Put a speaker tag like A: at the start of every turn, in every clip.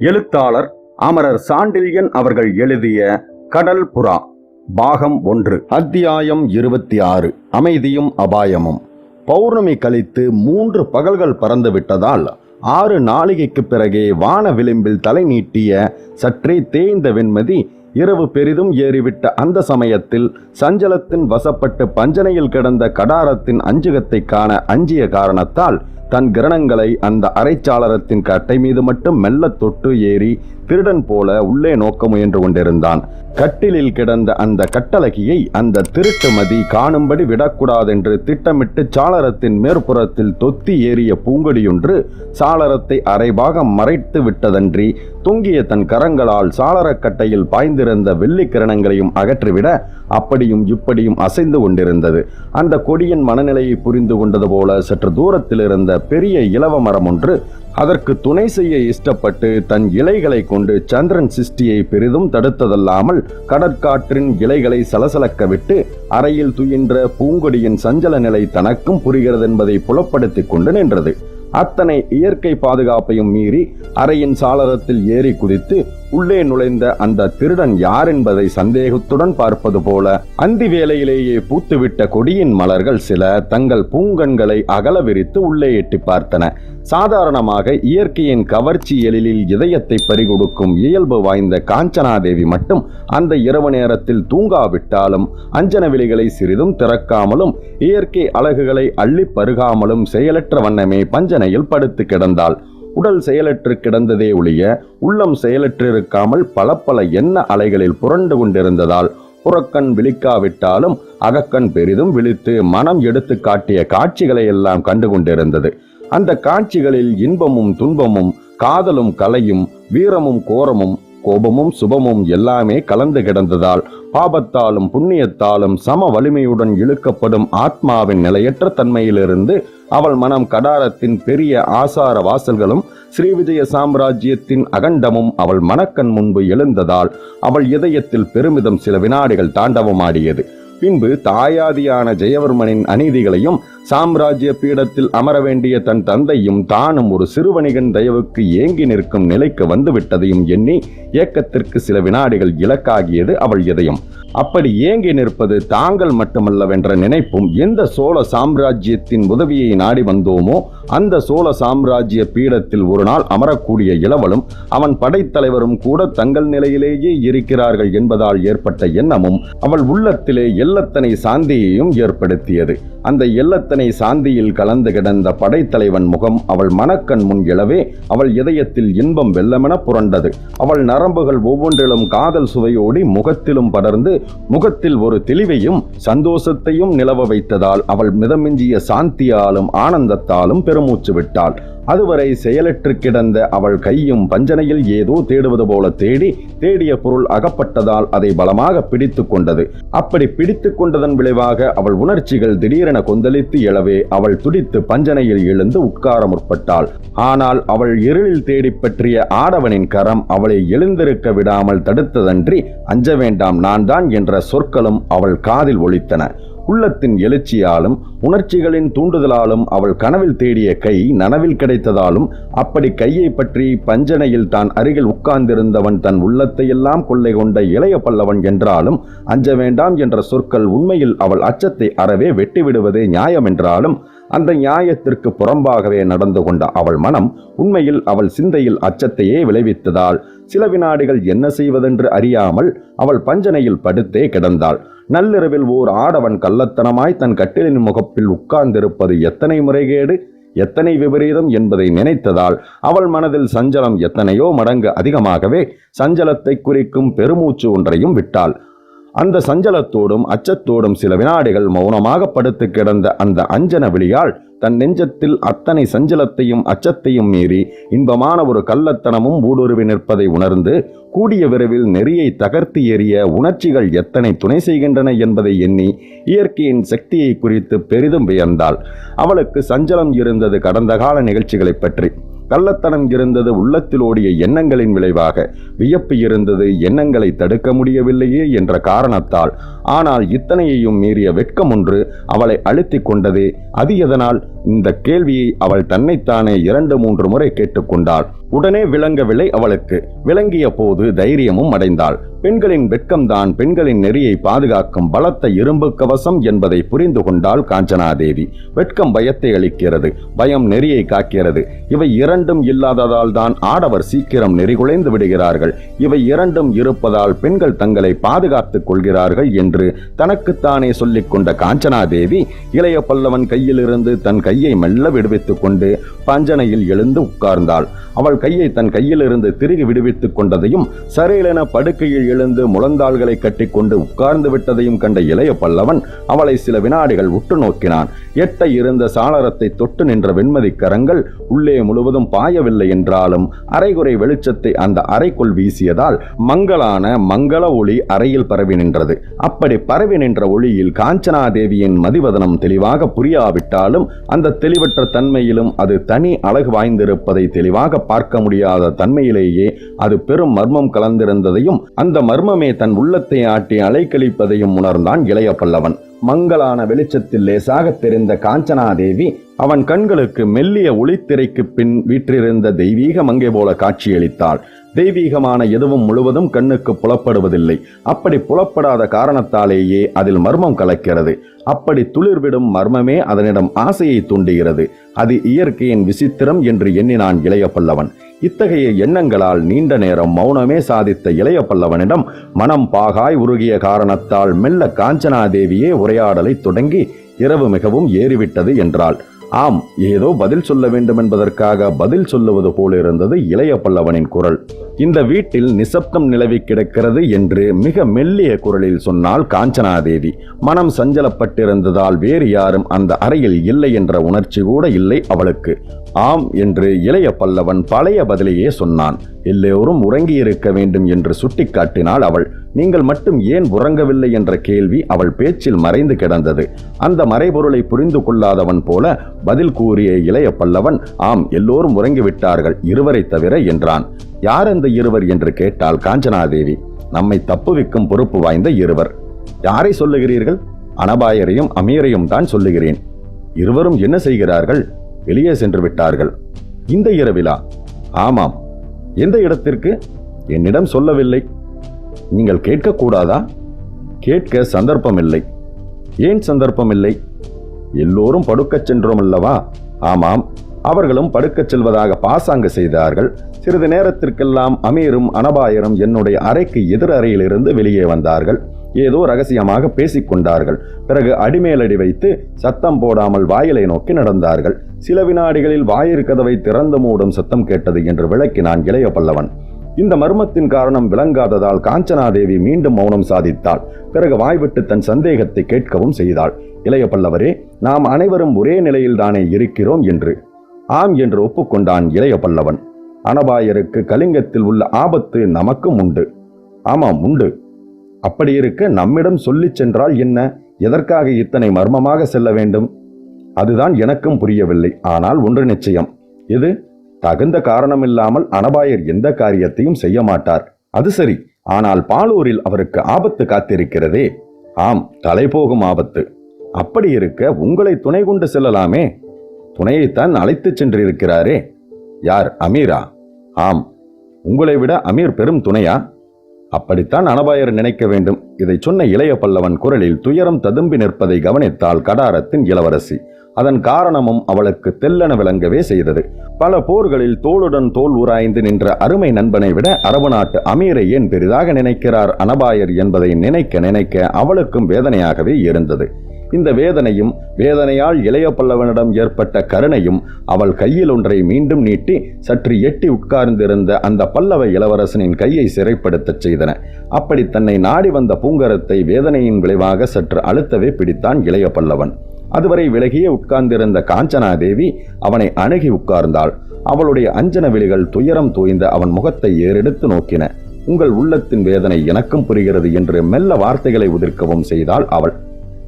A: எழுத்தாளர் அமரர் சாண்டில்யன் அவர்கள் எழுதிய கடல் புறா பாகம் ஒன்று. அத்தியாயம் இருபத்தி ஆறு அமைதியும் அபாயமும். பௌர்ணமி கழித்து மூன்று பகல்கள் பறந்து விட்டதால் ஆறு நாளிகைக்கு பிறகே வான விளிம்பில் தலை நீட்டிய சற்றே தேய்ந்த வெண்மதி இரவு பெரிதும் ஏறிவிட்ட அந்த சமயத்தில் சஞ்சலத்தின் வசப்பட்டு பஞ்சனையில் கிடந்த கடாரத்தின் அஞ்சுகத்தை காண அஞ்சிய காரணத்தால் தன் கிரணங்களை அந்த அரைச்சாளரத்தின் கட்டை மீது மட்டும் மெல்ல தொட்டு ஏறி திருடன் போல உள்ளே நோக்க முயன்று கொண்டிருந்தான். கட்டிலில் கிடந்த அந்த கட்டழகியை அந்த திருட்டுமதி காணும்படி விடக்கூடாதென்று திட்டமிட்டு சாளரத்தின் மேற்புறத்தில் தொத்தி ஏறிய பூங்கொடியொன்று சாளரத்தை அரைபாகம் மறைத்து விட்டதன்றி தொங்கிய தன் கரங்களால் சாளரக்கட்டையில் பாய்ந்திருந்த வெள்ளிக் கிரணங்களையும் அகற்றிவிட அப்படியும் இப்படியும் அசைந்து கொண்டிருந்தது. அந்த கொடியின் மனநிலையை புரிந்து கொண்டது போல சற்று தூரத்தில் இருந்த பெரிய இலவ மரம் ஒன்று அதற்கு துணை செய்ய இஷ்டப்பட்டு தன் இலைகளை கொண்டு சந்திரன் சிருஷ்டியை பெரிதும் தடுத்ததல்லாமல் கடற்காற்றின் இலைகளை சலசலக்க விட்டு அறையில் துயின்ற பூங்கொடியின் சஞ்சல நிலை தனக்கும் புரிகிறது என்பதை புலப்படுத்திக் கொண்டு நின்றது. அத்தனை இயற்கை பாதுகாப்பையும் மீறி அறையின் சாளரத்தில் ஏறி குதித்து உள்ளே நுழைந்த அந்த திருடன் யார் என்பதை சந்தேகத்துடன் பார்ப்பது போல அந்தி வேளையிலேயே பூத்துவிட்ட கொடியின் மலர்கள் சில தங்கள் பூங்கண்களை அகல விரித்து உள்ளே எட்டி பார்த்தன. சாதாரணமாக இயற்கையின் கவர்ச்சி எழிலில் இதயத்தை பறிகொடுக்கும் இயல்பு வாய்ந்த காஞ்சனாதேவி மட்டும் அந்த இரவு நேரத்தில் தூங்காவிட்டாலும் அஞ்சன விழிகளை சிறிதும் திறக்காமலும் இயற்கை அழகுகளை அள்ளி பருகாமலும் செயலற்ற வண்ணமே பஞ்சனையில் படுத்து கிடந்தாள். உடல் செயலற்று கிடந்ததே ஒழிய உள்ளம் செயலற்றிருக்காமல் பல பல எண்ண அலைகளில் புரண்டு கொண்டிருந்ததால் புறக்கண் விழிக்காவிட்டாலும் அகக்கண் பெரிதும் விழித்து மனம் எடுத்து காட்டிய காட்சிகளை எல்லாம் கண்டு கொண்டிருந்தது. அந்த காட்சிகளில் இன்பமும் துன்பமும் காதலும் கலையும் வீரமும் கோரமும் கோபமும் சுபமும் எல்லாமே கலந்து கிடந்ததால் பாபத்தாலும் புண்ணியத்தாலும் சம வலிமையுடன் இழுக்கப்படும் ஆத்மாவின் நிலையற்ற தன்மையிலிருந்து அவள் மனம் கடாரத்தின் பெரிய ஆசார வாசல்களும் ஸ்ரீவிஜய சாம்ராஜ்யத்தின் அகண்டமும் அவள் மனக்கண் முன்பு எழுந்ததால் அவள் இதயத்தில் பெருமிதம் சில வினாடிகள் தாண்டவமாடியது. பின்பு தாயாதியான ஜெயவர்மனின் அநீதிகளையும் சாம்ராஜ்ய பீடத்தில் அமர வேண்டிய தன் தந்தையும் தானும் ஒரு சிறுவணிகன் தயவுக்கு ஏங்கி நிற்கும் நிலைக்கு வந்துவிட்டதையும் எண்ணி ஏக்கத்திற்கு சில வினாடிகள் இலக்காகியது அவள் இதயம். அப்படி ஏங்கி நிற்பது தாங்கள் மட்டுமல்லவென்ற நினைப்பும் எந்த சோழ சாம்ராஜ்யத்தின் உதவியை நாடி வந்தோமோ அந்த சோழ சாம்ராஜ்ய பீடத்தில் ஒரு நாள் அமரக்கூடிய இளவலும் அவன் படைத்தலைவரும் கூட தங்கள் நிலையிலேயே இருக்கிறார்கள் என்பதால் ஏற்பட்ட எண்ணமும் அவள் உள்ளத்திலே எல்லத்தனை சாந்தியையும் ஏற்படுத்தியது. அந்த எல்லத்தனை சாந்தியில் கலந்து கிடந்த படைத்தலைவன் முகம் அவள் மனக்கண் முன் இழவே அவள் இதயத்தில் இன்பம் வெல்லமென புரண்டது. அவள் நரம்புகள் ஒவ்வொன்றிலும் காதல் சுவையோடி முகத்திலும் படர்ந்து முகத்தில் ஒரு தெளிவையும் சந்தோஷத்தையும் நிலவ வைத்ததால் அவள் மிதமிஞ்சிய சாந்தியாலும் ஆனந்தத்தாலும் பெருமூச்சு விட்டாள். அதுவரை செயலற்று கிடந்த அவள் கையும் பஞ்சனையில் ஏதோ தேடுவது போல தேடி தேடிய பொருள் அகப்பட்டதால் அதை பலமாக பிடித்து கொண்டது. அப்படி பிடித்து கொண்டதன் விளைவாக அவள் உணர்ச்சிகள் திடீரென கொந்தளித்து எழவே அவள் துடித்து பஞ்சனையில் எழுந்து உட்கார முற்பட்டாள். ஆனால் அவள் இருளில் தேடி பற்றிய ஆடவனின் கரம் அவளை எழுந்திருக்க விடாமல் தடுத்ததன்றி அஞ்ச வேண்டாம் நான் தான் என்ற சொற்களும் அவள் காதில் ஒலித்தன. உள்ளத்தின் எழுச்சியாலும் உணர்ச்சிகளின் தூண்டுதலாலும் அவள் கனவில் தேடிய கை நனவில் கிடைத்ததாலும் அப்படி கையை பற்றி பஞ்சனையில் தான் அருகில் உட்கார்ந்திருந்தவன் தன் உள்ளத்தையெல்லாம் கொள்ளை கொண்ட இளைய பல்லவன் என்றாலும் அஞ்ச வேண்டாம் என்ற சொற்கள் உண்மையில் அவள் அச்சத்தை அறவே வெட்டிவிடுவதே நியாயம் என்றாலும் அந்த நியாயத்திற்கு புறம்பாகவே நடந்து கொண்ட அவள் மனம் உண்மையில் அவள் சிந்தையில் அச்சத்தையே விளைவித்ததால் சில வினாடிகள் என்ன செய்வதென்று அறியாமல் அவள் பஞ்சனையில் படுத்தே கிடந்தாள். நள்ளிரவில் ஓர் ஆடவன் கள்ளத்தனமாய் தன் கட்டிலின் முகப்பில் உட்கார்ந்திருப்பது எத்தனை முறைகேடு எத்தனை விபரீதம் என்பதை நினைத்ததால் அவள் மனதில் சஞ்சலம் எத்தனையோ மடங்கு அதிகமாகவே சஞ்சலத்தை குறிக்கும் பெருமூச்சு ஒன்றையும் விட்டாள். அந்த சஞ்சலத்தோடும் அச்சத்தோடும் சில வினாடிகள் மௌனமாக படுத்து கிடந்த அந்த அஞ்சன விழியால் தன் நெஞ்சத்தில் அத்தனை சஞ்சலத்தையும் அச்சத்தையும் மீறி இன்பமான ஒரு கள்ளத்தனமும் ஊடுருவி நிற்பதை உணர்ந்து கூடிய விரைவில் நெறியை தகர்த்து எறிய உணர்ச்சிகள் எத்தனை துணை செய்கின்றன என்பதை எண்ணி இயற்கையின் சக்தியை குறித்து பெரிதும் வியந்தாள். அவளுக்கு சஞ்சலம் இருந்தது கடந்த கால நிகழ்ச்சிகளைப் பற்றி. கள்ளத்தனம் இருந்தது உள்ளத்தில் ஓடிய எண்ணங்களின் விளைவாக வியப்பு இருந்தது. எண்ணங்களை தடுக்க முடியவில்லையே என்ற காரணத்தால். ஆனால் இத்தனையையும் மீறிய வெட்கம் ஒன்று அவளை அழுத்திக் கொண்டதே. அது எதனால்? இந்த கேள்வியை அவள் தன்னைத்தானே இரண்டு மூன்று முறை கேட்டுக்கொண்டாள். உடனே விளங்கவில்லை அவளுக்கு. விளங்கிய போது தைரியமும் அடைந்தாள். பெண்களின் வெட்கம்தான் பெண்களின் நெறியை பாதுகாக்கும் பலத்த இரும்பு கவசம் என்பதை புரிந்து கொண்டாள் காஞ்சனாதேவி. வெட்கம் பயத்தை அளிக்கிறது பயம் நெறியை காக்கிறது. இவை இரண்டும் இல்லாததால் தான் ஆடவர் சீக்கிரம் நெறிகுலைந்து விடுகிறார்கள். இவை இரண்டும் இருப்பதால் பெண்கள் தங்களை பாதுகாத்துக் கொள்கிறார்கள் என்று தனக்குத்தானே சொல்லிக் கொண்ட காஞ்சனாதேவி இளைய பல்லவன் கையிலிருந்து தன் கையை மெல்ல விடுவித்துக் கொண்டு பஞ்சனையில் எழுந்து உட்கார்ந்தாள். அவள் கையை தன் கையிலிருந்து திருகி விடுவித்துக் கொண்டதையும் சரையிலென படுக்கையில் எழுந்து முழந்தாள்களை கட்டிக்கொண்டு உட்கார்ந்து விட்டதையும் கண்ட இளைய பல்லவன் அவளை சில வினாடிகள் உற்று நோக்கினான். எட்ட இருந்த சாளரத்தை தொட்டு நின்ற வெண்மதி கரங்கள் உள்ளே முழுவதும் பாயவில்லை என்றாலும் அரைகுறை வெளிச்சத்தை அந்த அறைக்குள் வீசியதால் மங்களான மங்கள ஒளி அறையில் பரவி நின்றது. அப்படி பரவி நின்ற ஒளியில் காஞ்சனாதேவியின் மதிவதனம் தெளிவாக புரியாவிட்டாலும் அந்த தெளிவற்ற தன்மையிலும் அது தனி அழகு வாய்ந்திருப்பதை தெளிவாக பார்க்க முடியாத தன்மையிலேயே அது பெரும் மர்மம் கலந்திருந்ததையும் அந்த மர்மமே தன் உள்ளத்தை ஆட்டி அலைக்கழிப்பதையும் உணர்ந்தான் இளைய பல்லவன். மங்களான வெளிச்சத்தில் லேசாக தெரிந்த காஞ்சனாதேவி அவன் கண்களுக்கு மெல்லிய ஒளித்திரைக்கு பின் வீற்றிருந்த தெய்வீக மங்கை போல காட்சியளித்தாள். தெய்வீகமான எதுவும் முழுவதும் கண்ணுக்கு புலப்படுவதில்லை. அப்படி புலப்படாத காரணத்தாலேயே அதில் மர்மம் கலக்கிறது. அப்படி துளிர்விடும் மர்மமே அதனிடம் ஆசையை தூண்டுகிறது. அது இயற்கையின் விசித்திரம் என்று எண்ணினான் இளைய பல்லவன். இத்தகைய எண்ணங்களால் நீண்ட நேரம் மௌனமே சாதித்த இளைய பல்லவனிடம் மனம் பாகாய் உருகிய காரணத்தால் மெல்ல காஞ்சனாதேவியே உரையாடலை தொடங்கி இரவு மிகவும் ஏறிவிட்டது என்றாள். ஆம் ஏதோ பதில் சொல்ல வேண்டும் என்பதற்காக பதில் சொல்லுவது போலிருந்தது இளைய பல்லவனின் குரல். இந்த வீட்டில் நிசப்தம் நிலவி கிடக்கிறது என்று மிக மெல்லிய குரலில் சொன்னால் காஞ்சனாதேவி மனம் சஞ்சலப்பட்டிருந்ததால் வேறு யாரும் அந்த அறையில் இல்லை என்ற உணர்ச்சி கூட இல்லை அவளுக்கு. ஆம் என்று இளைய பல்லவன் பழைய பதிலையே சொன்னான். எல்லோரும் உறங்கியிருக்க வேண்டும் என்று சுட்டிக்காட்டினாள் அவள். நீங்கள் மட்டும் ஏன் உறங்கவில்லை என்ற கேள்வி அவள் பேச்சில் மறைந்து கிடந்தது. அந்த மறைபொருளை புரிந்து கொள்ளாதவன் போல பதில் கூறிய இளைய பல்லவன் ஆம் எல்லோரும் உறங்கிவிட்டார்கள் இருவரை தவிர என்றான். யார் அந்த இருவர்? என்று கேட்டாள் காஞ்சனாதேவி. நம்மை தப்புவிக்கும் பொறுப்பு வாய்ந்த இருவர். யாரை சொல்லுகிறீர்கள்? அனபாயரையும் அமீரையும் தான் சொல்லுகிறேன். இருவரும் என்ன செய்கிறார்கள்? வெளியே சென்று விட்டார்கள். இந்த இரவிலா? ஆமாம். எந்த இடத்திற்கு? என்னிடம் சொல்லவில்லை. நீங்கள் கேட்கக்கூடாதா? கேட்க சந்தர்ப்பமில்லை. ஏன் சந்தர்ப்பமில்லை? எல்லோரும் படுக்கச் சென்றோம் அல்லவா? ஆமாம். அவர்களும் படுக்கச் செல்வதாக பாசாங்கு செய்தார்கள். சிறிது நேரத்திற்கெல்லாம் அமீரும் அனபாயரும் என்னுடைய அறைக்கு எதிர் அறையிலிருந்து வெளியே வந்தார்கள். ஏதோ ரகசியமாக பேசிக்கொண்டார்கள். பிறகு அடிமேலடி வைத்து சத்தம் போடாமல் வாயிலை நோக்கி நடந்தார்கள். சில வினாடிகளில் வாயிற் கதவை திறந்து மூடும் சத்தம் கேட்டது என்று விளக்கினான் இளைய பல்லவன். இந்த மர்மத்தின் காரணம் விளங்காததால் காஞ்சனாதேவி மீண்டும் மௌனம் சாதித்தாள். பிறகு வாய்விட்டு தன் சந்தேகத்தை கேட்கவும் செய்தாள். இளைய பல்லவரே நாம் அனைவரும் ஒரே நிலையில்தானே இருக்கிறோம் என்று. ஆம் என்று ஒப்புக்கொண்டான் இளைய பல்லவன். அனபாயருக்கு கலிங்கத்தில் உள்ள ஆபத்து நமக்கும் உண்டு. ஆமாம் உண்டு. அப்படி இருக்க நம்மிடம் சொல்லிச் சென்றால் என்ன? எதற்காக இத்தனை மர்மமாக செல்ல வேண்டும்? அதுதான் எனக்கும் புரியவில்லை. ஆனால் ஒன்று நிச்சயம். இது தகுந்த காரணமில்லாமல் அனபாயர் எந்த காரியத்தையும் செய்ய மாட்டார். அது சரி. ஆனால் பாலூரில் அவருக்கு ஆபத்து காத்திருக்கிறதே. ஆம் தலை போகும் ஆபத்து. அப்படி இருக்க உங்களை துணை கொண்டு செல்லலாமே. துணையைத்தான் அழைத்துச் சென்றிருக்கிறாரே. யார்? அமீரா? ஆம். உங்களை விட அமீர் பெரும் துணையா? அப்படித்தான் அனபாயர் நினைக்க வேண்டும். இதை சொன்ன இளைய பல்லவன் குரலில் துயரம் ததும்பி நிற்பதை கவனித்தாள் கடாரத்தின் இளவரசி அதன் காரணமும் அவளுக்கு தெல்லென விளங்கவே செய்தது. பல போர்களில் தோளுடன் தோல் உராய்ந்து நின்ற அருமை நண்பனை விட அரபு நாட்டு அமீரை ஏன் பெரிதாக நினைக்கிறார் அனபாயர் என்பதை நினைக்க நினைக்க அவளுக்கும் வேதனையாகவே இருந்தது. இந்த வேதனையும் வேதனையால் இளைய பல்லவனிடம் ஏற்பட்ட கருணையும் அவள் கையில் ஒன்றை மீண்டும் நீட்டி சற்று எட்டி உட்கார்ந்திருந்த அந்த பல்லவ இளவரசனின் கையை சிறைப்படுத்தச் செய்தன. அப்படி தன்னை நாடி வந்த பூங்கரத்தை வேதனையின் விளைவாக சற்று அழுத்தவே பிடித்தான் இளைய பல்லவன். அதுவரை விலகியே உட்கார்ந்திருந்த காஞ்சனாதேவி அவனை அணுகி உட்கார்ந்தாள். அவளுடைய அஞ்சன விழிகள் துயரம் தோய்ந்த அவன் முகத்தை ஏறெடுத்து நோக்கின. உங்கள் உள்ளத்தின் வேதனை எனக்கும் புரிகிறது என்று மெல்ல வார்த்தைகளை உதிர்க்கவும் செய்தாள் அவள்.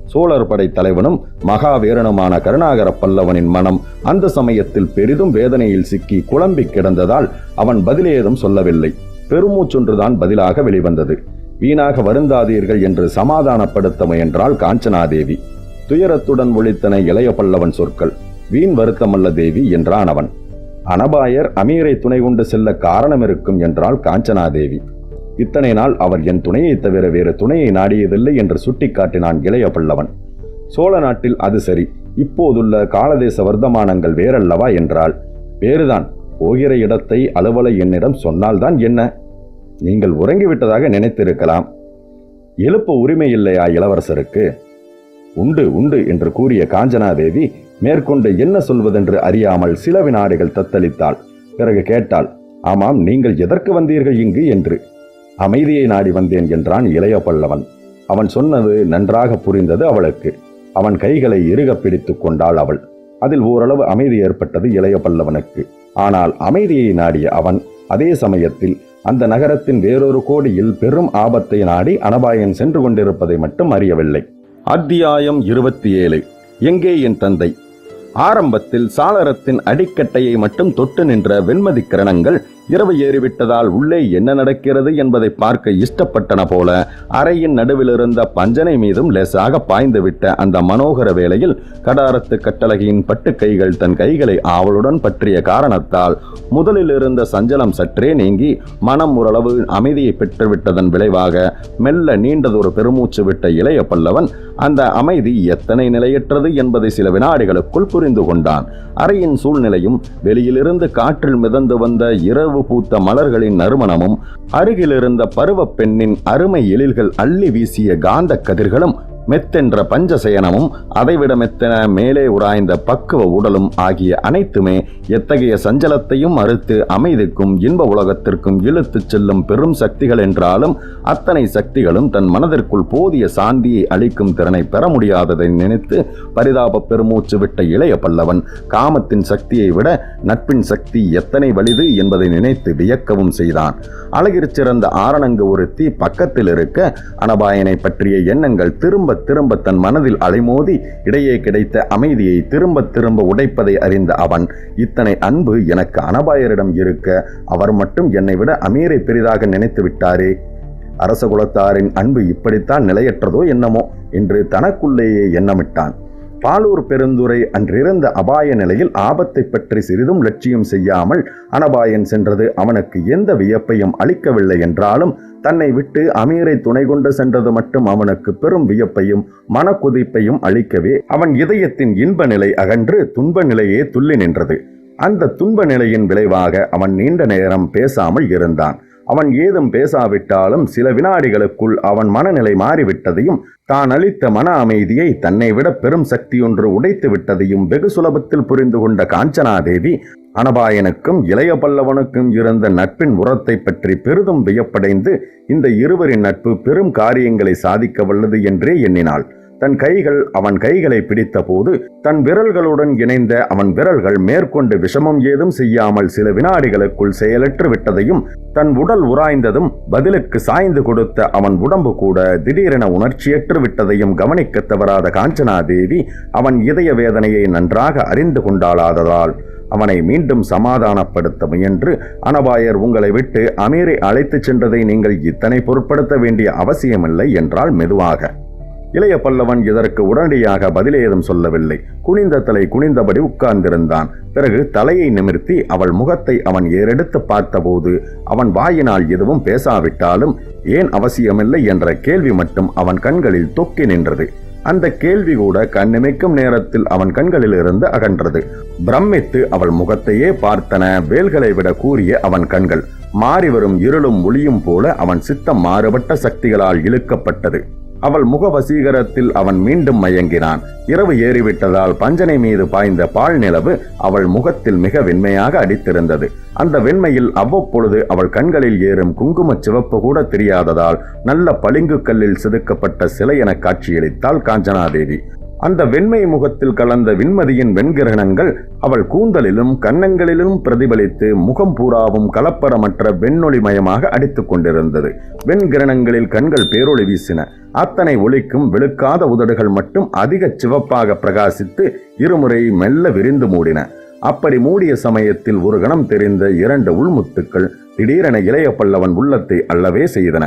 A: சோழர் படை தலைவனும் மகாவீரனுமான கருணாகர பல்லவனின் மனம் அந்த சமயத்தில் பெரிதும் வேதனையில் சிக்கி குழம்பி கிடந்ததால் அவன் பதிலேதும் சொல்லவில்லை. பெருமூச்சொன்றுதான் பதிலாக வெளிவந்தது. வீணாக வருந்தாதீர்கள் என்று சமாதானப்படுத்த முயன்றாள் காஞ்சனாதேவி. துயரத்துடன் ஒழித்தன இளைய பல்லவன் சொற்கள். வீண் வருத்தமல்ல தேவி என்றான் அவன். அனபாயர் அமீரை துணை கொண்டு செல்ல காரணம் இருக்கும் என்றாள் காஞ்சனாதேவி. இத்தனை நாள் அவர் என் துணையை தவிர வேறு துணையை நாடியதில்லை என்று சுட்டிக்காட்டினான் இளைய பல்லவன். சோழ நாட்டில் அது சரி இப்போதுள்ள காலதேச வர்த்தமானங்கள் வேறல்லவா என்றால் வேறுதான் போகிற இடத்தை அலுவலை என்னிடம் சொன்னால்தான் என்ன? நீங்கள் உறங்கிவிட்டதாக நினைத்திருக்கலாம். எழுப்ப உரிமை இல்லையா இளவரசருக்கு? உண்டு உண்டு என்று கூறிய காஞ்சனாதேவி மேற்கொண்டு என்ன சொல்வதென்று அறியாமல் சில வினாடிகள் தத்தளித்தாள். பிறகு கேட்டாள் ஆமாம் நீங்கள் எதற்கு வந்தீர்கள் இங்கு? என்று. அமைதியை நாடி வந்தேன் என்றான் இளைய பல்லவன். அவன் சொன்னது நன்றாக புரிந்தது அவளுக்கு. அவன் கைகளை இறுக பிடித்துக் கொண்டாள் அவள். அதில் ஓரளவு அமைதி ஏற்பட்டது இளைய பல்லவனுக்கு. ஆனால் அமைதியை நாடிய அவன் அதே சமயத்தில் அந்த நகரத்தின் வேறொரு கோடியில் பெரும் ஆபத்தை நாடி அனபாயன் சென்று கொண்டிருப்பதை மட்டும் அறியவில்லை. அத்தியாயம் இருபத்தி ஏழு. எங்கே என் தந்தை? ஆரம்பத்தில் சாளரத்தின் அடிக்கட்டையை மட்டும் தொட்டு நின்ற வெண்மதி கிரணங்கள் இரவு ஏறிவிட்டதால் உள்ளே என்ன நடக்கிறது என்பதை பார்க்க இஷ்டப்பட்டன போல அறையின் நடுவில் இருந்த பஞ்சனை மீதும் லேசாக பாய்ந்துவிட்ட அந்த மனோகர வேளையில் கடாரத்து கட்டழகியின் பட்டு கைகள் தன் கைகளை ஆவலுடன் பற்றிய காரணத்தால் முதலில் இருந்த சஞ்சலம் சற்றே நீங்கி மனம் ஓரளவு அமைதியை பெற்றுவிட்டதன் விளைவாக மெல்ல நீண்டதொரு பெருமூச்சு விட்ட இளைய பல்லவன் அந்த அமைதி எத்தனை நிலையற்றது என்பதை சில வினாடிகளுக்குள் புரிந்து கொண்டான். அறையின் சூழ்நிலையும் வெளியிலிருந்து காற்றில் மிதந்து வந்த இரவு பூத்த மலர்களின் நறுமணமும் அருகிலிருந்த பருவப் பெண்ணின் அருமை எழில்கள் அள்ளி வீசிய காந்த கதிர்களும் மெத்தென்ற பஞ்சசயனமும் அதைவிட மெத்தென மேலே உராய்ந்த பக்குவ உடலும் ஆகிய அனைத்துமே எத்தகைய சஞ்சலத்தையும் அறுத்து அமைதிக்கும் இன்ப உலகத்திற்கும் இழுத்துச் செல்லும் பெரும் சக்திகள் என்றாலும் அத்தனை சக்திகளும் தன் மனதிற்குள் போதிய சாந்தியை அளிக்கும் திறனை பெற முடியாததை நினைத்து பரிதாப பெருமூச்சு விட்ட இளைய பல்லவன் காமத்தின் சக்தியை விட நட்பின் சக்தி எத்தனை வலிது என்பதை நினைத்து வியக்கவும் செய்தான். அழகிற் சிறந்த ஆரணங்கு ஒருத்தி பக்கத்தில் இருக்க அனபாயனை பற்றிய எண்ணங்கள் திரும்ப திரும்ப தன் மனதில் அலைமோதி இடையே கிடைத்த அமைதியை திரும்ப திரும்ப உடைப்பதை அறிந்த அவன் இத்தனை அன்பு எனக்கு அனபாயரிடம் இருக்க அவர் மட்டும் என்னை விட அமீரை பெரிதாக நினைத்து விட்டாரே. அரச குலத்தாரின் அன்பு இப்படித்தான் நிலையற்றதோ என்னமோ? என்று தனக்குள்ளேயே எண்ணமிட்டான். பாலூர் பெருந்துரை அன்றிருந்த அபாய நிலையில் ஆபத்தை பற்றி சிறிதும் லட்சியம் செய்யாமல் அனபாயன் சென்றது அவனுக்கு எந்த வியப்பையும் அளிக்கவில்லை என்றாலும் தன்னை விட்டு அமீரை துணை கொண்டு சென்றது மட்டும் அவனுக்கு பெரும் வியப்பையும் மனக்குதிப்பையும் அளிக்கவே அவன் இதயத்தின் இன்ப நிலை அகன்று துன்ப நிலையே துள்ளி நின்றது. அந்த துன்ப நிலையின் விளைவாக அவன் நீண்ட நேரம் பேசாமல் இருந்தான். அவன் ஏதும் பேசாவிட்டாலும் சில வினாடிகளுக்குள் அவன் மனநிலை மாறிவிட்டதையும் தான் அளித்த மன அமைதியை தன்னை விட பெரும் சக்தியொன்று உடைத்து விட்டதையும் வெகு சுலபத்தில் புரிந்து கொண்ட காஞ்சனாதேவி அனபாயனுக்கும் இளைய பல்லவனுக்கும் இருந்த நட்பின் உரத்தை பற்றி பெரிதும் வியப்படைந்து இந்த இருவரின் நட்பு பெரும் காரியங்களை சாதிக்க வல்லது என்றே எண்ணினாள். தன் கைகள் அவன் கைகளை பிடித்தபோது தன் விரல்களுடன் இணைந்த அவன் விரல்கள் மேற்கொண்டு விஷமம் ஏதும் செய்யாமல் சில வினாடிகளுக்குள் செயலற்று விட்டதையும் தன் உடல் உராய்ந்ததும் பதிலுக்கு சாய்ந்து கொடுத்த அவன் உடம்பு கூட திடீரென உணர்ச்சியற்று விட்டதையும் கவனிக்க தவறாத காஞ்சனாதேவி அவன் இதய வேதனையை நன்றாக அறிந்து கொண்டாளாததால் அவனை மீண்டும் சமாதானப்படுத்த முயன்று. அனபாயர் உங்களை விட்டு அமீரை அழைத்துச் சென்றதை நீங்கள் இத்தனை பொருட்படுத்த வேண்டிய அவசியமில்லை என்றால் மெதுவாக. இளைய பல்லவன் இதற்கு உடனடியாக பதிலேதும் சொல்லவில்லை. குனிந்த தலை குனிந்தபடி உட்கார்ந்திருந்தான். பிறகு தலையை நிமிர்த்தி அவள் முகத்தை அவன் ஏறெடுத்து பார்த்தபோது அவன் வாயினால் எதுவும் பேசாவிட்டாலும் ஏன் அவசியமில்லை? என்ற கேள்வி மட்டும் அவன் கண்களில் தொக்கி நின்றது. அந்த கேள்வி கூட கண்ணிமைக்கும் நேரத்தில் அவன் கண்களிலிருந்து அகன்றது. பிரமித்து அவள் முகத்தையே பார்த்தன. வேல்களை விட கூறிய அவன் கண்கள். மாறிவரும் இருளும் ஒளியும் போல அவன் சித்தம் மாறுபட்ட சக்திகளால் இழுக்கப்பட்டது. அவள் முக வசீகரத்தில் அவன் மீண்டும் மயங்கினான். இரவு ஏறிவிட்டதால் பஞ்சனை மீது பாய்ந்த பால் நிலவு அவள் முகத்தில் மிக வெண்மையாக அடித்திருந்தது. அந்த வெண்மையில் அவ்வப்பொழுது அவள் கண்களில் ஏறும் குங்குமச் சிவப்பு கூட தெரியாததால் நல்ல பளிங்கு கல்லில் செதுக்கப்பட்ட சிலை என காட்சியளித்தாள் காஞ்சனாதேவி. அந்த வெண்மை முகத்தில் கலந்த விண்மதியின் வெண்கிரகணங்கள் அவள் கூந்தலிலும் கன்னங்களிலும் பிரதிபலித்து முகம் பூராவும் கலப்பரமற்ற வெண்ணொளிமயமாக அடித்துக் கொண்டிருந்தது. வெண்கிரணங்களில் கண்கள் பேரொளி வீசின. அத்தனை ஒளிக்கும் வெளுக்காத உதடுகள் மட்டும் அதிக சிவப்பாக பிரகாசித்து இருமுறை மெல்ல விரிந்து மூடின. அப்படி மூடிய சமயத்தில் ஒரு கணம் தெரிந்த இரண்டு உள்முத்துக்கள் திடீரென இளைய பல்லவன் உள்ளத்தை அல்லவே செய்தன.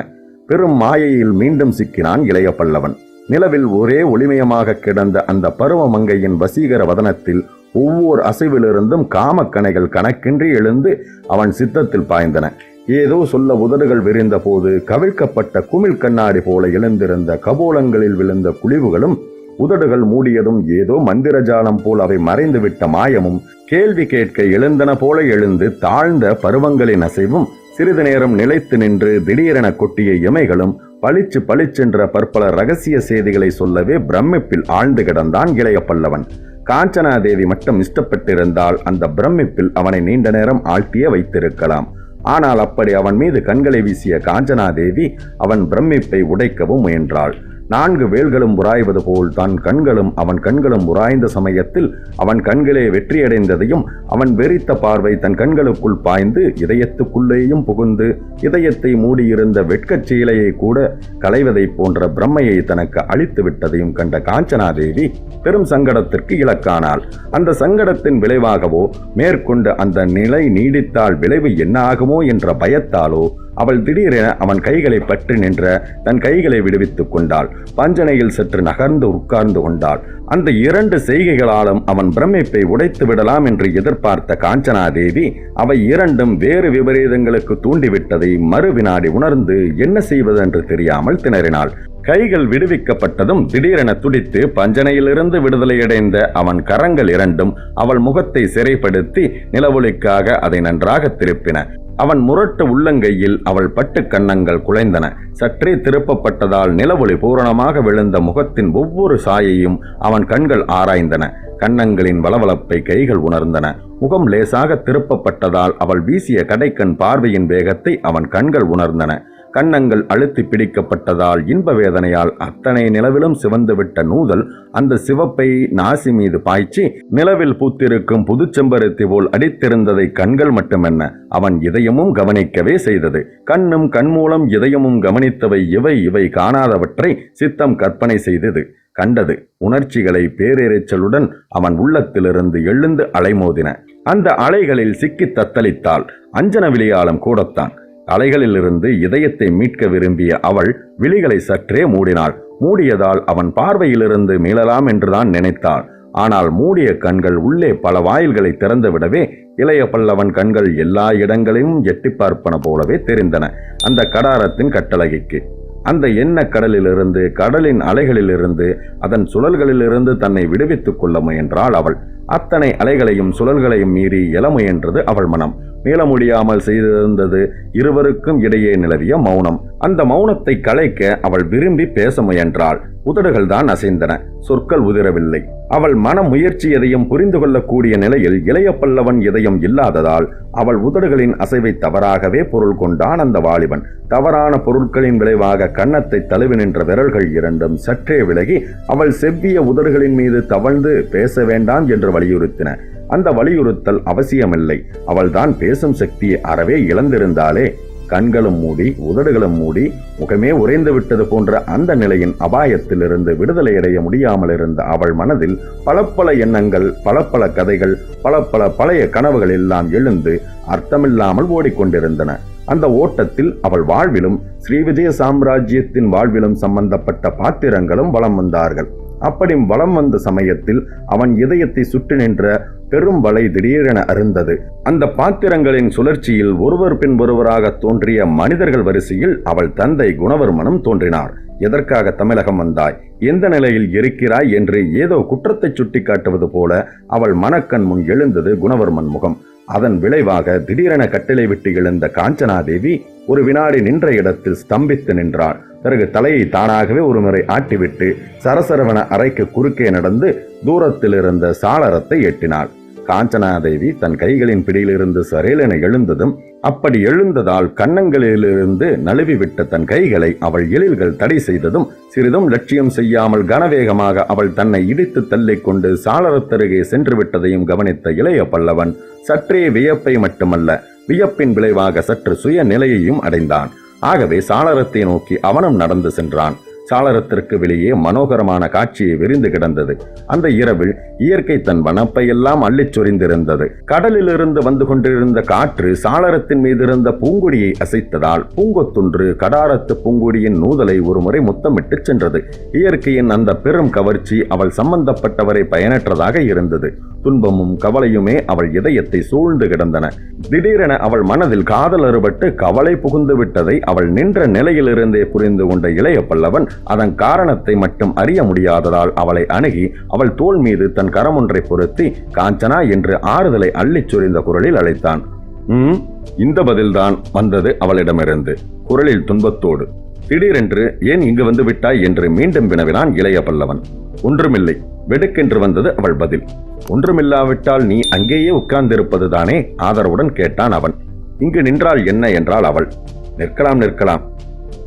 A: பெரும் மாயையில் மீண்டும் சிக்கினான் இளைய பல்லவன் நிலவில் ஒரே ஒளிமயமாக கிடந்த அந்த பருவ மங்கையின் வசீகர வதனத்தில் ஒவ்வொரு அசைவிலிருந்தும் காமக்கணைகள் கணக்கின்றி எழுந்து அவன் சித்தத்தில் பாய்ந்தன. ஏதோ சொல்ல உதடுகள் விரிந்த போது கவிழ்க்கப்பட்ட குமிழ் கண்ணாடி போல எழுந்திருந்த கபோலங்களில் விழுந்த குழிவுகளும் உதடுகள் மூடியதும் ஏதோ மந்திரஜாலம் போல் அவை மறைந்துவிட்ட மாயமும் கேள்வி கேட்க எழுந்தன போல எழுந்து தாழ்ந்த பருவங்களின் அசைவும் சிறிது நேரம் நிலைத்து நின்று திடீரென கொட்டிய இமைகளும் பளிச்சு பளிச்சென்ற பற்பல ரகசிய செய்திகளை சொல்லவே பிரமிப்பில் ஆழ்ந்து கிடந்தான் இளைய பல்லவன். காஞ்சனாதேவி மட்டும் இஷ்டப்பட்டிருந்தால் அந்த பிரமிப்பில் அவனை நீண்ட நேரம் ஆழ்த்தியே வைத்திருக்கலாம். ஆனால் அப்படி அவன் மீது கண்களை வீசிய காஞ்சனாதேவி அவன் பிரமிப்பை உடைக்கவும் முயன்றாள். நான்கு வேல்களும் உராய்வது போல் தன் கண்களும் அவன் கண்களும் உராய்ந்த சமயத்தில் அவன் கண்களே வெற்றியடைந்ததையும் அவன் வெறித்த பார்வை தன் கண்களுக்குள் பாய்ந்து இதயத்துக்குள்ளேயும் புகுந்து இதயத்தை மூடியிருந்த வெட்கச் சீலையை கூட களைவதைப் போன்ற பிரம்மையை தனக்கு அழித்து விட்டதையும் கண்ட காஞ்சனாதேவி பெரும் சங்கடத்திற்கு இலக்கானாள். அந்த சங்கடத்தின் விளைவாகவோ மேற்கொண்டு அந்த நிலை நீடித்தால் விளைவு என்ன ஆகுமோ என்ற பயத்தாலோ அவள் திடீரென அவன் கைகளை பற்றி நின்ற தன் கைகளை விடுவித்துக் கொண்டாள். பஞ்சனையில் சற்று நகர்ந்து உட்கார்ந்து கொண்டாள். அந்த இரண்டு செய்கைகளாலும் அவன் பிரமிப்பை உடைத்து விடலாம் என்று எதிர்பார்த்த காஞ்சனாதேவி அவை இரண்டும் வேறு விபரீதங்களுக்கு தூண்டிவிட்டதை மறு வினாடி உணர்ந்து என்ன செய்வதென்று தெரியாமல் திணறினாள். கைகள் விடுவிக்கப்பட்டதும் திடீரென துடித்து பஞ்சனையிலிருந்து விடுதலையடைந்த அவன் கரங்கள் இரண்டும் அவள் முகத்தை சிறைப்படுத்தி நிலவொளிக்காக அதை நன்றாக திருப்பின. அவன் முரட்டு உள்ளங்கையில் அவள் பட்டு கன்னங்கள் குலைந்தன. சற்றே திருப்பப்பட்டதால் நிலவொளி பூரணமாக விழுந்த முகத்தின் ஒவ்வொரு சாயையும் அவன் கண்கள் ஆராய்ந்தன. கன்னங்களின் வளவளப்பை கைகள் உணர்ந்தன. முகம் லேசாக திருப்பப்பட்டதால் அவள் வீசிய கடைக்கண் பார்வையின் வேகத்தை அவன் கண்கள் உணர்ந்தன. கன்னங்கள் அழுத்தி பிடிக்கப்பட்டதால் இன்ப வேதனையால் அத்தனை நிலவிலும் சிவந்துவிட்ட நூதல் அந்த சிவப்பை நாசி மீது பாய்ச்சி நிலவில் பூத்திருக்கும் புதுச்செம்பருத்தி போல் அடித்திருந்ததை கண்கள் மட்டுமென்ன. அவன் இதயமும் கவனிக்கவே செய்தது. கண்ணும் கண்மூலம் இதயமும் கவனித்தவை இவை இவை காணாதவற்றை சித்தம் கற்பனை செய்தது. கண்டது. உணர்ச்சிகளை பேரெரிச்சலுடன் அவன் உள்ளத்திலிருந்து எழுந்து அலைமோதின. அந்த அலைகளில் சிக்கி தத்தளித்தாள். அஞ்சன விளையாளம் கூடத்தான். அலைகளிலிருந்து இதயத்தை மீட்க விரும்பிய அவள் விழிகளை சற்றே மூடினாள். மூடியதால் அவன் பார்வையிலிருந்து மீளலாம் என்றுதான் நினைத்தாள். ஆனால் மூடிய கண்கள் உள்ளே பல வாயில்களை திறந்துவிடவே இளைய பல்லவன் கண்கள் எல்லா இடங்களையும் எட்டி பார்ப்பன போலவே தெரிந்தன. அந்த கடாரத்தின் கட்டளகைக்கு அந்த எண்ண கடலிலிருந்து கடலின் அலைகளிலிருந்து அதன் சுழல்களிலிருந்து தன்னை விடுவித்துக் கொள்ள முயன்றாள் அவள். அத்தனை அலைகளையும் சுழல்களையும் மீறி எழ முயன்றது அவள் மனம். மீள முடியாமல் செய்திருந்தது இருவருக்கும் இடையே நிலவிய மௌனம். அந்த மௌனத்தை கலைக்க அவள் விரும்பி பேச முயன்றாள். உதடுகள் தான் அசைந்தன. சொற்கள் உதிரவில்லை. அவள் மன முயற்சி எதையும் புரிந்து கொள்ளக்கூடிய நிலையில் இளைய பல்லவன் எதையும் இல்லாததால் அவள் உதடுகளின் அசைவை தவறாகவே பொருள் கொண்டான் அந்த வாலிபன். தவறான பொருட்களின் விளைவாக கன்னத்தை தழுவி நின்ற விரல்கள் இரண்டும் சற்றே விலகி அவள் செவ்விய உதடுகளின் மீது தவழ்ந்து பேச வேண்டாம் என்று வலியுறுத்தின. அந்த வலியுறுத்தல் அவசியமில்லை. அவள்தான் பேசும் சக்தியை அறவே இழந்திருந்தாலே கண்களும் மூடி உதடுகளும் மூடி முகமே உறைந்து விட்டது போன்ற அந்த நிலையின் அபாயத்திலிருந்து விடுதலையடைய முடியாமல் இருந்த அவள் மனதில் பல பல எண்ணங்கள் பல பல கதைகள் பல பல பழைய கனவுகள் எல்லாம் எழுந்து அர்த்தமில்லாமல் ஓடிக்கொண்டிருந்தன. அந்த ஓட்டத்தில் அவள் வாழ்விலும் ஸ்ரீவிஜய சாம்ராஜ்யத்தின் வாழ்விலும் சம்பந்தப்பட்ட பாத்திரங்களும் வலம் வந்தார்கள். அப்படி வலம் வந்த சமயத்தில் அவன் இதயத்தை சுற்றி நின்ற பெரும் வலை திடீரென அருந்தது. அந்த பாத்திரங்களின் சுழற்சியில் ஒருவர் பின் ஒருவராக தோன்றிய மனிதர்கள் வரிசையில் அவள் தந்தை குணவர்மனும் தோன்றினார். எதற்காக தமிழகம் வந்தாய்? எந்த நிலையில் இருக்கிறாய்? என்று ஏதோ குற்றத்தை சுட்டிக்காட்டுவது போல அவள் மனக்கண் முன் எழுந்தது குணவர்மன் முகம். அதன் விளைவாக திடீரென கட்டிலை விட்டு எழுந்த காஞ்சனாதேவி ஒரு வினாடி நின்ற இடத்தில் ஸ்தம்பித்து நின்றாள். பிறகு தலையை தானாகவே ஒருமுறை ஆட்டிவிட்டு சரசரவன அறைக்கு குறுக்கே நடந்து தூரத்தில் இருந்த சாளரத்தை எட்டினாள். காஞ்சனாதேவி தன் கைகளின் பிடியிலிருந்து சரேலென எழுந்ததும் அப்படி எழுந்ததால் கன்னங்களிலிருந்து நழுவிவிட்ட தன் கைகளை அவள் எழில்கள் தடை செய்ததும் சிறிதும் லட்சியம் செய்யாமல் கனவேகமாக அவள் தன்னை இடித்து தள்ளிக்கொண்டு சாளரத்தருகே சென்று விட்டதையும் கவனித்த இளைய பல்லவன் சற்றே வியப்பை மட்டுமல்ல வியப்பின் விளைவாக சற்று சுய நிலையையும் அடைந்தான். ஆகவே சாளரத்தை நோக்கி அவனும் நடந்து சென்றான். சாளரத்திற்கு வெளியே மனோகரமான காட்சியை விரிந்து கிடந்தது. அந்த இரவில் இயற்கை தன் வனப்பையெல்லாம் அள்ளிச் சொரிந்திருந்தது. கடலிலிருந்து வந்து கொண்டிருந்த காற்று சாளரத்தின் மீது இருந்த பூங்குடியை அசைத்ததால் பூங்கொத்துன்று கடாரத்து பூங்குடியின் நூதலை ஒருமுறை முத்தமிட்டு சென்றது. இயற்கையின் அந்த பெரும் கவர்ச்சி அவள் சம்பந்தப்பட்டவரை பயனற்றதாக இருந்தது. துன்பமும் கவலையுமே அவள் இதயத்தை சூழ்ந்து கிடந்தன. திடீரென அவள் மனதில் காதல் அறுபட்டு கவலை புகுந்து விட்டதை அவள் நின்ற நிலையிலிருந்தே புரிந்து கொண்ட இளைய பல்லவன் அதன் காரணத்தை மட்டும் அறிய முடியாததால் அவளை அணுகி அவள் தோள் மீது தன் கரமொன்றை பொருத்தி காஞ்சனா என்று ஆறுதலை அள்ளிச் சொரிந்த குரலில் அழைத்தான். ம் இந்த பதில்தான் வந்தது அவளிடமிருந்து. குரலில் துன்பத்தோடு திடீரென்று ஏன் இங்கு வந்து விட்டாய்? என்று மீண்டும் வினவினான் இளைய பல்லவன். ஒன்றுமில்லை வெடுக்கென்று வந்தது அவள் பதில். ஒன்றுமில்லாவிட்டால் நீ அங்கேயே உட்கார்ந்திருப்பதுதானே ஆதரவுடன் கேட்டான் அவன். இங்கு நின்றால் என்ன? என்றாள் அவள். நிற்கலாம் நிற்கலாம்.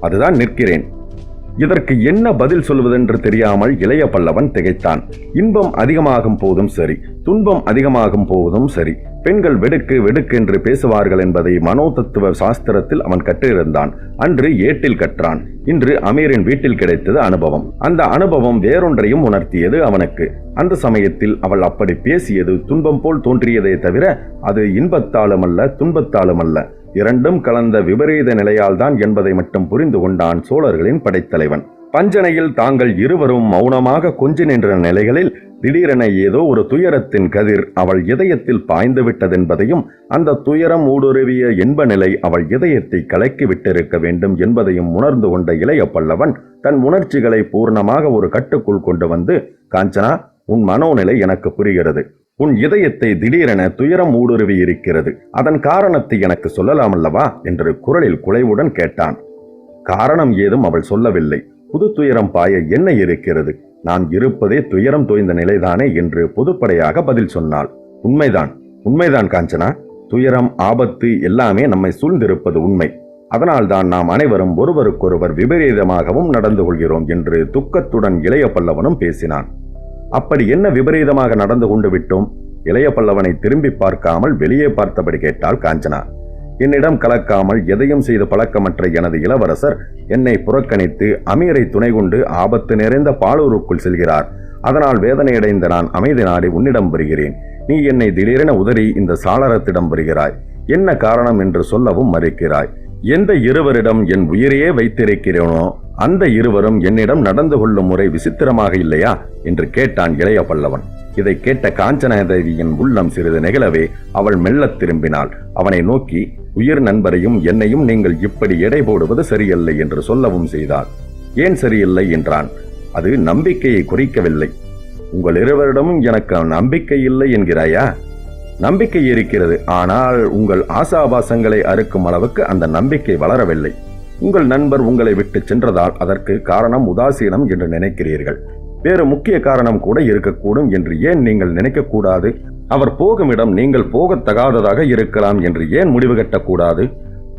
A: அதுதான் நிற்கிறேன். இதற்கு என்ன பதில் சொல்வதென்று தெரியாமல் இளைய பல்லவன் திகைத்தான். இன்பம் அதிகமாகும் போதும் சரி துன்பம் அதிகமாகும் போதும் சரி. பெண்கள் வெடுக்கு வெடுக்கு என்று பேசுவார்கள் என்பதை மனோதத்துவ சாஸ்திரத்தில் அவன் கற்றிருந்தான். அன்று ஏட்டில் கற்றான். இன்று அமீரின் வீட்டில் கிடைத்தது அனுபவம். அந்த அனுபவம் வேறொன்றையும் உணர்த்தியது அவனுக்கு. அந்த சமயத்தில் அவள் அப்படி பேசியது துன்பம் போல் தோன்றியதே தவிர அது இன்பத்தாலும் அல்ல துன்பத்தாலும் அல்ல இரண்டும் கலந்த விபரீத நிலையால்தான் என்பதை மட்டும் புரிந்து கொண்டான் சோழர்களின் படைத்தலைவன். பஞ்சனையில் தாங்கள் இருவரும் மௌனமாக கொஞ்சி நின்ற நிலைகளில் திடீரென ஏதோ ஒரு துயரத்தின் கதிர் அவள் இதயத்தில் பாய்ந்து விட்டதென்பதையும் அந்த துயரம் ஊடுருவிய இன்ப நிலை அவள் இதயத்தை கலக்கி விட்டிருக்க வேண்டும் என்பதையும் உணர்ந்து கொண்ட இளைய பல்லவன் தன் உணர்ச்சிகளை பூர்ணமாக ஒரு கட்டுக்குள் கொண்டு வந்து காஞ்சனா உன் மனோநிலை எனக்கு புரிகிறது. உன் இதயத்தை திடீரென துயரம் ஊடுருவி இருக்கிறது. அதன் காரணத்தை எனக்கு சொல்லலாம் அல்லவா என்று குரலில் குலைவுடன் கேட்டான். காரணம் ஏதும் அவள் சொல்லவில்லை. புது துயரம் பாய என்ன இருக்கிறது? நான் இருப்பதே துயரம் தோய்ந்த நிலைதானே? என்று பொதுப்படையாக பதில் சொன்னாள். உண்மைதான். உண்மைதான் காஞ்சனா. துயரம் ஆபத்து எல்லாமே நம்மை சூழ்ந்திருப்பது உண்மை. அதனால்தான் நாம் அனைவரும் ஒருவருக்கொருவர் விபரீதமாகவும் நடந்து கொள்கிறோம் என்று துக்கத்துடன் இளைய பல்லவனும் பேசினான். அப்படி என்ன விபரீதமாக நடந்து கொண்டு விட்டோம்? இளைய பல்லவனை திரும்பி பார்க்காமல் வெளியே பார்த்தபடி கேட்டாள் காஞ்சனா. என்னிடம் கலக்காமல் எதையும் செய்து பழக்கமற்ற எனது இளவரசர் என்னை புறக்கணித்து அமீரை துணை கொண்டு ஆபத்து நிறைந்த பாலூருக்குள் செல்கிறார். அதனால் வேதனையடைந்த நான் அமைதி நாடி உன்னிடம் வருகிறேன். நீ என்னை திடீரென உதறி இந்த சாளரத்திடம் வருகிறாய். என்ன காரணம் என்று சொல்லவும் மறுக்கிறாய். எந்த இருவரிடம் என் உயிரையே வைத்திருக்கிறேனோ அந்த இருவரும் என்னிடம் நடந்து கொள்ளும் முறை விசித்திரமாக இல்லையா? என்று கேட்டான் இளைய பல்லவன் இதை கேட்ட காஞ்சனாதேவியின் உள்ளம் சிறிது நெகிழவே அவள் மெல்லத் திரும்பினாள். அவனை நோக்கி உயிர் நண்பரையும் என்னையும் நீங்கள் இப்படி எடை போடுவது சரியில்லை என்று சொல்லவும் செய்தாள். ஏன் சரியில்லை? என்றான். அது நம்பிக்கையை குறிக்கவில்லை. உங்கள் இருவரிடமும் எனக்கு நம்பிக்கை இல்லை என்கிறாயா? நம்பிக்கை இருக்கிறது. ஆனால் உங்கள் ஆசாபாசங்களை அறுக்கும் அளவுக்கு அந்த நம்பிக்கை வளரவில்லை. உங்கள் நண்பர் உங்களை விட்டு சென்றதால் அதற்கு காரணம் உதாசீனம் என்று நினைக்கிறீர்கள். வேறு முக்கிய காரணம் கூட இருக்கக்கூடும் என்று ஏன் நீங்கள் நினைக்கக்கூடாது? அவர் போகும் இடம் நீங்கள் போகத்தகாததாக இருக்கலாம் என்று ஏன் முடிவு கட்டக்கூடாது?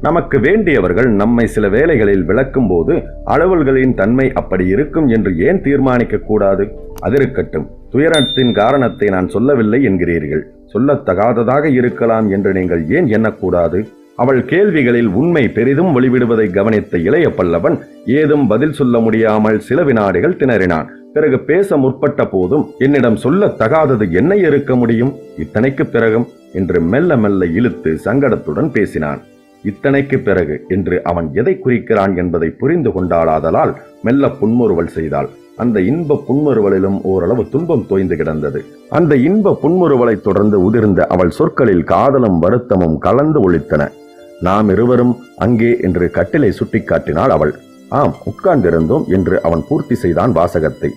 A: நமக்கு வேண்டியவர்கள் நம்மை சில வேளைகளில் விளக்கும் போது அலுவல்களின் தன்மை அப்படி இருக்கும் என்று ஏன் தீர்மானிக்க கூடாது? அதிருக்கட்டும் துயரத்தின் காரணத்தை நான் சொல்லவில்லை என்கிறீர்கள். சொல்லத்தகாததாக இருக்கலாம் என்று நீங்கள் ஏன் எண்ணக்கூடாது? அவள் கேள்விகளில் உண்மை பெரிதும் வெளிவிடுவதை கவனித்த இளைய பல்லவன் ஏதும் பதில் சொல்ல முடியாமல் சில வினாடிகள் திணறினான். பிறகு பேச முற்பட்ட போதும் என்னிடம் சொல்ல தகாதது என்ன இருக்க முடியும்? இத்தனைக்கு பிறகும்? என்று மெல்ல மெல்ல இழுத்து சங்கடத்துடன் பேசினான். இத்தனைக்கு பிறகு? என்று அவன் எதை குறிக்கிறான் என்பதை புரிந்து கொண்டாளாதலால் மெல்ல புன்முறுவல் செய்தாள். அந்த இன்ப புன்முறுவலிலும் ஓரளவு துன்பம் தோய்ந்து கிடந்தது. அந்த இன்ப புன்முறுவலை தொடர்ந்து உதிர்ந்த அவள் சொற்களில் காதலும் வருத்தமும் கலந்து ஒழித்தன. நாம் இருவரும் அங்கே என்று கட்டிலை சுட்டிக்காட்டினாள் அவள். ஆம் உட்கார்ந்திருந்தோம் என்று அவன் பூர்த்தி செய்தான் வாசகத்தை.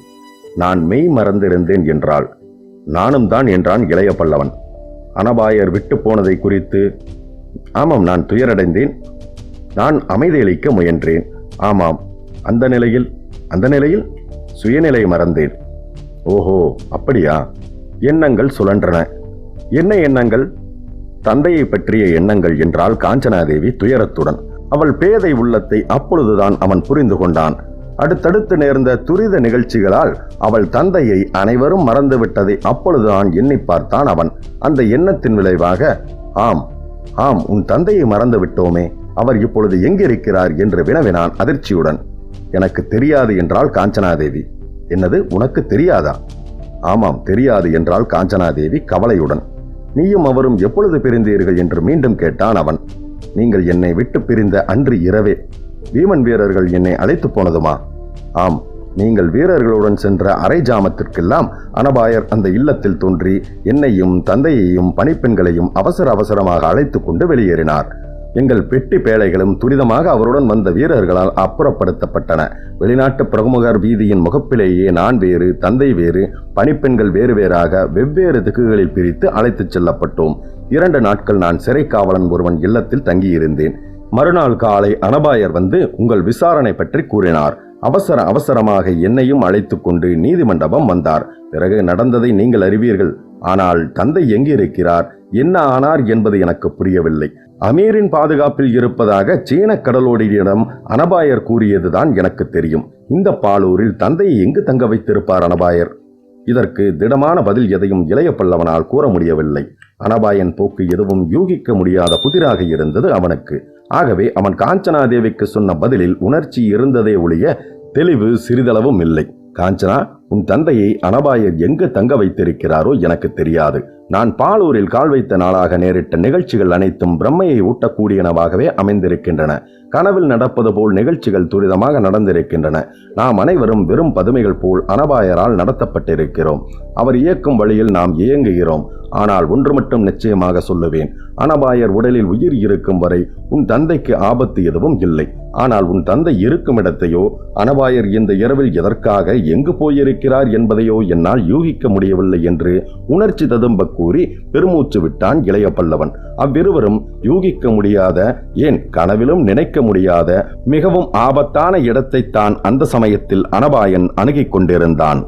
A: நான் மெய் மறந்திருந்தேன் என்றாள். நானும் தான் என்றான் இளைய பல்லவன். அனபாயர் விட்டு போனதை குறித்து ஆமாம் நான் துயரடைந்தேன். நான் அமைதியளிக்க முயன்றேன். ஆமாம் அந்த நிலையில் அந்த நிலையில் சுயநிலை மறந்தேன். ஓஹோ அப்படியா? எண்ணங்கள் சுழன்றன. என்ன எண்ணங்கள்? தந்தையை பற்றிய எண்ணங்கள் என்றால் காஞ்சனாதேவி துயரத்துடன். அவள் பேதை உள்ளத்தை அப்பொழுதுதான் அவன் புரிந்து கொண்டான். அடுத்தடுத்து நேர்ந்த துரித நிகழ்ச்சிகளால் அவள் தந்தையை அனைவரும் மறந்துவிட்டதை அப்பொழுதுதான் எண்ணி பார்த்தான் அவன். அந்த எண்ணத்தின் விளைவாக ஆம் ஆம் உன் தந்தையை மறந்து விட்டோமே. அவர் இப்பொழுது எங்கிருக்கிறார்? என்று வினவினான் அதிர்ச்சியுடன். எனக்கு தெரியாது என்றால் காஞ்சனாதேவி. என்னது உனக்கு தெரியாதா? ஆமாம் தெரியாது என்றால் காஞ்சனாதேவி கவலையுடன். நீயும் அவரும் எப்பொழுது பிரிந்தீர்கள் என்று மீண்டும் கேட்டான் அவன். நீங்கள் என்னை விட்டு பிரிந்த அன்று இரவே வீமன் வீரர்கள் என்னை அழைத்து போனதுமா? ஆம் நீங்கள் வீரர்களுடன் சென்ற அரை ஜாமத்திற்கெல்லாம் அனபாயர் அந்த இல்லத்தில் தோன்றி என்னையும் தந்தையையும் பணிப்பெண்களையும் அவசர அவசரமாக அழைத்து கொண்டு வெளியேறினார். எங்கள் பெட்டி பேழைகளும் துரிதமாக அவருடன் வந்த வீரர்களால் அப்புறப்படுத்தப்பட்டன. வெளிநாட்டு பிரமுகர் வீதியின் முகப்பிலேயே நான் வேறு தந்தை வேறு பணிப்பெண்கள் வேறு வேறாக வெவ்வேறு திக்குகளில் பிரித்து அழைத்துச் செல்லப்பட்டோம். இரண்டு நாட்கள் நான் சிறை காவலன் ஒருவன் இல்லத்தில் தங்கியிருந்தேன். மறுநாள் காலை அனபாயர் வந்து உங்கள் விசாரணை பற்றி கூறினார். அவசர அவசரமாக என்னையும் அழைத்து கொண்டு நீதிமண்டபம் வந்தார். பிறகு நடந்ததை நீங்கள் அறிவீர்கள். ஆனால் தந்தை எங்கிருக்கிறார் என்ன ஆனார் என்பது எனக்கு புரியவில்லை. அமீரின் பாதுகாப்பில் இருப்பதாக சீன கடலோடியிடம் அனபாயர் கூறியதுதான் எனக்கு தெரியும். இந்த பாலூரில் தந்தையை எங்கு தங்க வைத்திருப்பார் அனபாயர்? இதற்கு திடமான பதில் எதையும் இளைய பல்லவனால் கூற முடியவில்லை. அனபாயன் போக்கு எதுவும் யூகிக்க முடியாத புதிராக இருந்தது அவனுக்கு. ஆகவே அவன் காஞ்சனாதேவிக்கு சொன்ன பதிலில் உணர்ச்சி இருந்ததே ஒழிய தெளிவு சிறிதளவும் இல்லை. காஞ்சனா உன் தந்தையை அனபாயர் எங்கு தங்க வைத்திருக்கிறாரோ எனக்கு தெரியாது. நான் பாலூரில் கால் வைத்த நாளாக நேரிட்ட நிகழ்ச்சிகள் அனைத்தும் பிரம்மையை ஊட்டக்கூடியனவாகவே அமைந்திருக்கின்றன. கனவில் நடப்பது போல் நிகழ்ச்சிகள் துரிதமாக நடந்திருக்கின்றன. நாம் அனைவரும் வெறும் பதுமைகள் போல் அனபாயரால் நடத்தப்பட்டிருக்கிறோம். அவர் இயக்கும் வழியில் நாம் இயங்குகிறோம். ஆனால் ஒன்று மட்டும் நிச்சயமாக சொல்லுவேன். அனபாயர் உடலில் உயிர் இருக்கும் வரை உன் தந்தைக்கு ஆபத்து எதுவும் இல்லை. ஆனால் உன் தந்தை இருக்கும் இடத்தையோ அனபாயர் இந்த இரவில் எதற்காக எங்கு போயிருக்க இருக்கிறார் என்பதையோ என்னால் யூகிக்க முடியவில்லை என்று உணர்ச்சி ததும்ப கூறி பெருமூச்சு விட்டான் இளைய பல்லவன். அவ்விருவரும் யூகிக்க முடியாத ஏன் கனவிலும் நினைக்க முடியாத மிகவும் ஆபத்தான இடத்தை தான் அந்த சமயத்தில் அனபாயன் அணுகிக் கொண்டிருந்தான்.